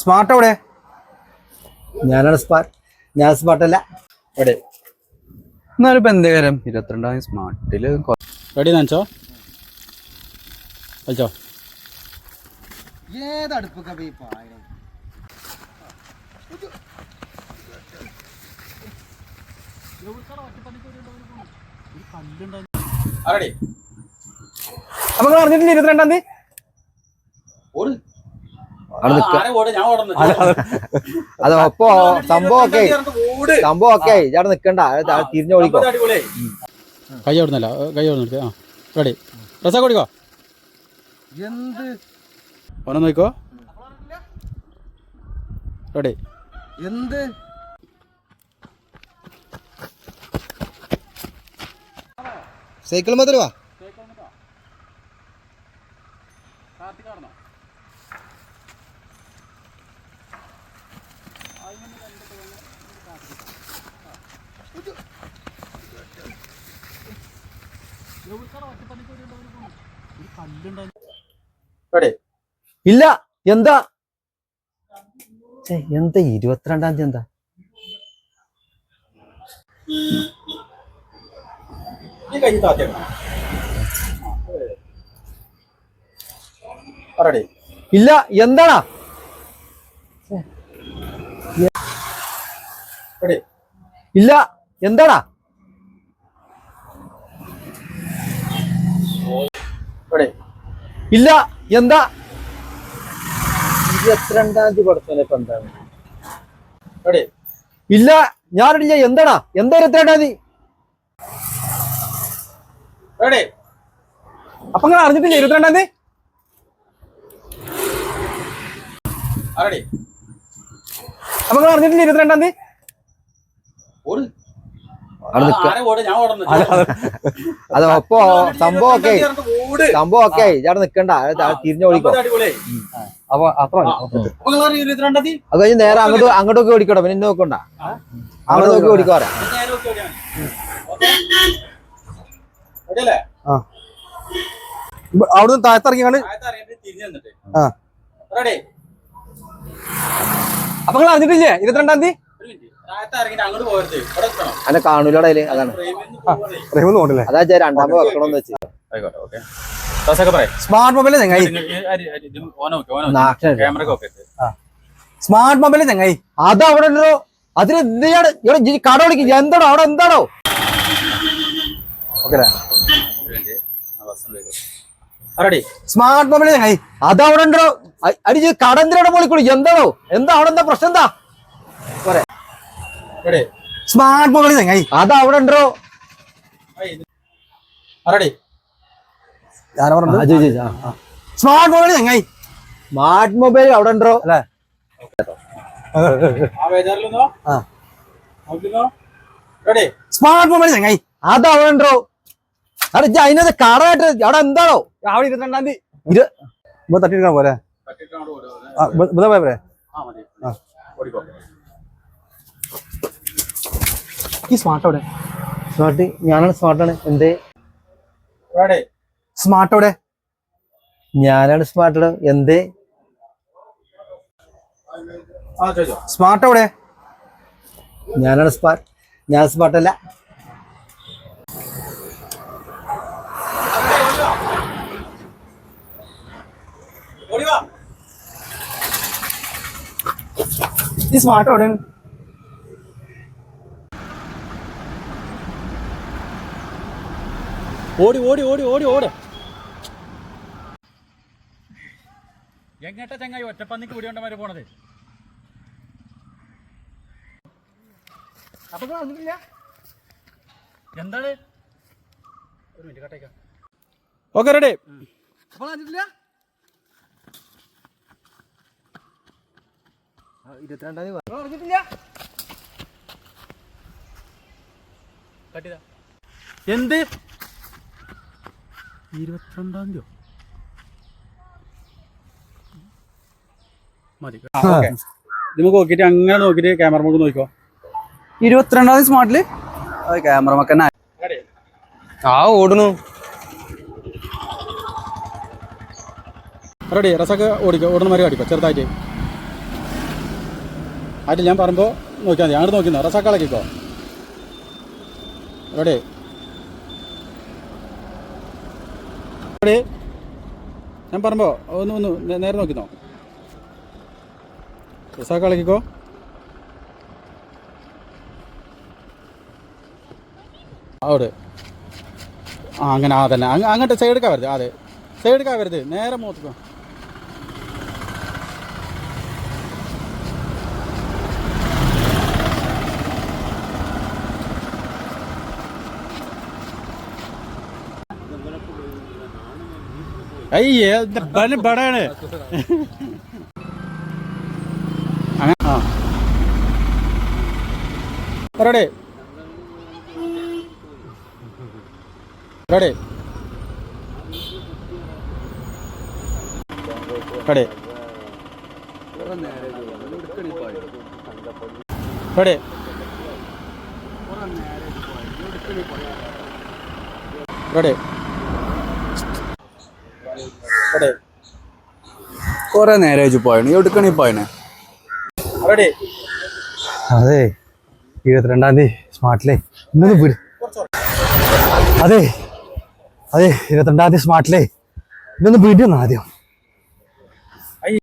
Smart എവിടെ? ഞാനാണ് smart ഞാൻ സ്മാർട്ടല്ല എവിടെ? എന്നാലും ഇപ്പൊ എന്തേ കാര്യം? ഇരുപത്തിരണ്ടാം സ്മാർട്ടിൽ റെഡി നനച്ചോ? വെച്ചോ ഏതടുപ്പൊക്കെ അപ്പൊ അറിഞ്ഞിട്ടില്ല ഇരുപത്തിരണ്ടാം തീയതി? അത് അപ്പോ സംഭവം ഒക്കെ സംഭവം ഒക്കെ ഇയാടെ നിക്കണ്ട. തിരിഞ്ഞു ഓടിക്കോ. കൈ ഓടുന്നല്ല. കൈ ഓടുന്നിട്ട് ആ റെഡി. രസാ കൊടുക്കോ? എന്ത്? ഓനെ നോക്കോ റെഡി. എന്ത്? സൈക്കിൾ മുതൽ വാ റെഡി ഇല്ല എന്താ? എന്താ ഇരുപത്തിരണ്ടാം തീയതി എന്താ? ഇല്ല എന്താണാ ഇല്ല എന്താടാ? റെഡി ഇല്ല എന്താ? ഇരുപത്തിരണ്ടാം തീയതി പഠിച്ചോനെ ഇപ്പൊ എന്താണ്? റെഡി ഇല്ല ഞാനില്ല എന്താടാ എന്താ ഇരുപത്തിരണ്ടാം തീയതി? അപ്പൊ നിങ്ങൾ അറിഞ്ഞിട്ടില്ല ഇരുപത്തിരണ്ടാം തീയതി? അപ്പൊ നിങ്ങൾ അറിഞ്ഞിട്ടില്ല ഇരുപത്തിരണ്ടാം തീയതി ഓട് അവിടെ നിക്ക ആരെ ഓട് ഞാൻ ഓടുന്നു അത് അപ്പൊ സംഭവം ഒക്കെ സംഭവം ഒക്കെ ഇയാടെ നിക്കണ്ട. തിരിഞ്ഞു ഓടിക്കോ. അപ്പൊ അത്ര അത് കഴിഞ്ഞ് നേരെ അങ്ങോട്ട് അങ്ങോട്ടൊക്കെ ഓടിക്കോട്ടെ. പിന്നെ നോക്കണ്ട. അങ്ങോട്ട് നോക്കി ഇപ്പൊ അവിടുന്ന് താഴത്തിറങ്ങിയാണ്? തിരിഞ്ഞു നിന്നിട്ട് റെഡി. അപ്പൊ നിങ്ങൾ അറിഞ്ഞിട്ടില്ലേ? ഇരുപത്തിരണ്ടാം തീയതി? അന്നെ കാണൂലോടെ അതിൽ അതാണ്. റഹീമൊന്നും കൊണ്ടില്ലേ അതാ ഞാൻ രണ്ടാമത് വെക്കണമെന്ന് വെച്ച്. സ്മാർട്ട് മൊബൈൽ ചെങ്ങായി സ്മാർട്ട് മൊബൈൽ ചെങ്ങായി അത് അവിടെ ഉണ്ടോ അതിന് എന്തിനാണ് ഇവിടെ കട വിളിക്കും. എന്താണോ അവിടെ എന്താണോ? Okay ready. സ്മാർട്ട് മൊബൈൽ ചെങ്ങായി അത് അവിടെ ഉണ്ടോ? അടിച്ച് കട എന്തിനാണ് വിളിക്കുള്ളൂ എന്താണോ? എന്താ അവിടെ എന്താ പ്രശ്നം എന്താ? റെഡി സ്മാർട്ട് മൊബൈൽ ചങ്ങായി അത് അവിടെ ഉണ്ടോ? സ്മാർട്ട് മൊബൈൽ ചങ്ങായി സ്മാർട്ട് മൊബൈൽ അവിടെ ഉണ്ടോ? അല്ലേ? സ്മാർട്ട് മൊബൈൽ ചങ്ങായി അത് അവിടെ ഉണ്ടോ? അവിടെ അതിനകത്ത് കടയായിട്ട് അവിടെ എന്താണോ? അവിടെ ഇരുപത്തിരണ്ടാം തീയതി. ഇരു ഇപ്പൊ തട്ടിയെടുക്കാൻ പോരെ? അങ്ങോട്ട് ഓടുക. ആ ബുധ പോയ പോലെ ആ മതി ആ. ഓടിക്കോ ഈ സ്മാർട്ട് അവിടെ. സ്മാർട്ട് ഞാനാണ് സ്മാർട്ടാണ് എന്തേ? സ്മാർട്ട് അവിടെ. ഞാനാണ് സ്മാർട്ട് എന്തേ? സ്മാർട്ട് അവിടെ. ഞാനാണ് സ്മാർട്ട് ഞാൻ സ്മാർട്ടല്ല ഓടി വാ. ഈ സ്മാർട്ട് അവിടെ. ഓടി ഓടി ഓടി ഓടി ഓട്. എങ്ങട്ട ചങ്ങായി ഒറ്റപ്പന്നിക്ക് പിടികൊണ്ടമാര് പോണത്? അപ്പൊ വന്നിട്ടില്ല? എന്താണ്? ഒരു മിനിറ്റ് കട്ടേക്കാം ഓക്കെ റെഡി. അപ്പൊ അറിഞ്ഞിട്ടില്ല ഇരുപത്തിരണ്ടാം തീയതി നിങ്ങൾ അറിഞ്ഞിട്ടില്ല കട്ടിതാ എന്ത്? ഇരുപത്തിരണ്ടാം തീയതി. മതി. നമുക്ക് നോക്കിയിട്ട് അങ്ങനെ നോക്കിയിട്ട് ക്യാമറ നമുക്ക് നോക്കിക്കോ. ഇരുപത്തിരണ്ടാം തീയതി സ്മാർട്ടിൽ ക്യാമറ മക്കന്നെ ആ. ഓടുന്നു. റെഡി റസൊക്കെ ഓടിക്കോ. ഓടുന്ന മാതിരി ഓടിക്കോ ചെറുതായിട്ട്. ആയിട്ട് ഞാൻ പറയുമ്പോൾ നോക്കിയാൽ മതി. അങ്ങോട്ട് നോക്കിന്നോ. റസൊക്കെ ഇളക്കിക്കോ. റെഡി. ഞാൻ പറമ്പോ ഒന്ന് ഒന്ന് നേരെ നോക്കിന്നോ നോ കളിക്കോ അവിടെ. ആ അങ്ങനെ ആ തന്നെ. അങ്ങോട്ട് സൈഡ് എടുക്കാൻ വരുത് അതെ. സൈഡ് എടുക്കാൻ വരുത് നേരെ മൂത്തിക്കോ അയ്യേ ബല ബടാണ് അങ്ങനെ ആ. Ready. Ready. Ready. Ready. Ready. Ready നേരം നേരെ വെച്ച് പോയാണ് എടുക്കണി പോയനെ? റെഡി അതെ ഇരുപത്തിരണ്ടാം തീയതി സ്മാർട്ടിലേ. ഇന്നൊന്ന് പുരി അതെ അതെ ഇരുപത്തിരണ്ടാം തീയതി സ്മാർട്ടിലേ. ഇന്നൊന്ന് വിടുന്ന ആദ്യം.